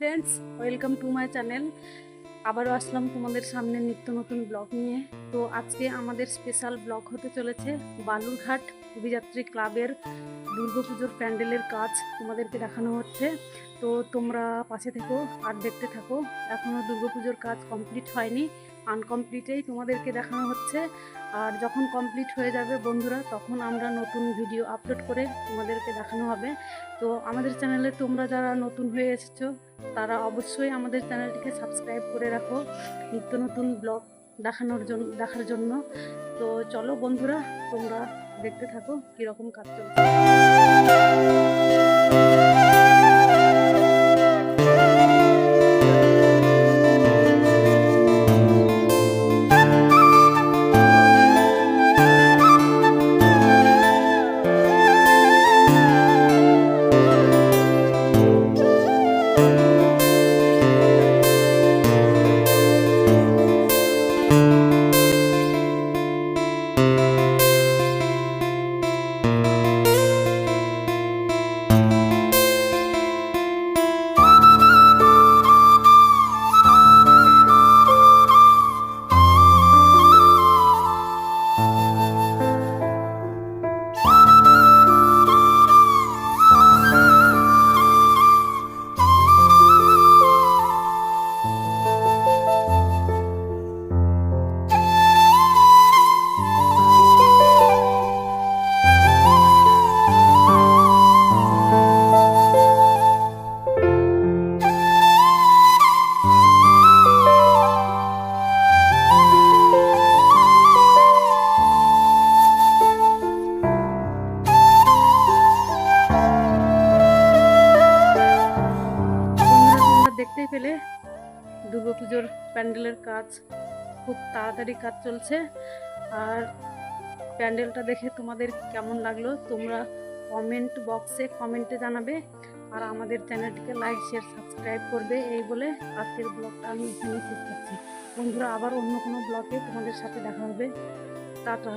Friends welcome to my channel আবারও আসলাম তোমাদের সামনে নিত্য নতুন ব্লগ নিয়ে। তো আজকে আমাদের স্পেশাল ব্লগ হতে চলেছে বালুরঘাট। অভিযাত্রী ক্লাবের দুর্গাপুজোর প্যান্ডেলের কাজ তোমাদেরকে দেখানো হচ্ছে। তো তোমরা পাশে থেকো আর দেখতে থাকো। এখনও দুর্গাপুজোর কাজ কমপ্লিট হয়নি, আনকমপ্লিটেই তোমাদেরকে দেখানো হচ্ছে। আর যখন কমপ্লিট হয়ে যাবে বন্ধুরা, তখন আমরা নতুন ভিডিও আপলোড করে তোমাদেরকে দেখানো হবে। তো আমাদের চ্যানেলে তোমরা যারা নতুন হয়ে এসেছ, তারা অবশ্যই আমাদের চ্যানেলটিকে সাবস্ক্রাইব করে রাখো নিত্য নতুন ব্লগ দেখানোর জন্য দেখার জন্য। তো চলো বন্ধুরা, তোমরা দেখতে থাকো কীরকম কাজ চলছে পেলে দুর্গাপুজোর প্যান্ডেলের কাজ খুব তাড়াতাড়ি কাজ চলছে। আর প্যান্ডেলটা দেখে তোমাদের কেমন লাগল তোমরা কমেন্ট বক্সে কমেন্টে জানাবে। আর আমাদের চ্যানেলটিকে লাইক শেয়ার সাবস্ক্রাইব করবে এই বলে আজকের ব্লগটা আমি এখানে শেষ করছি। বন্ধুরা, আবার অন্য কোনো ব্লগে তোমাদের সাথে দেখা হবে। টাটা।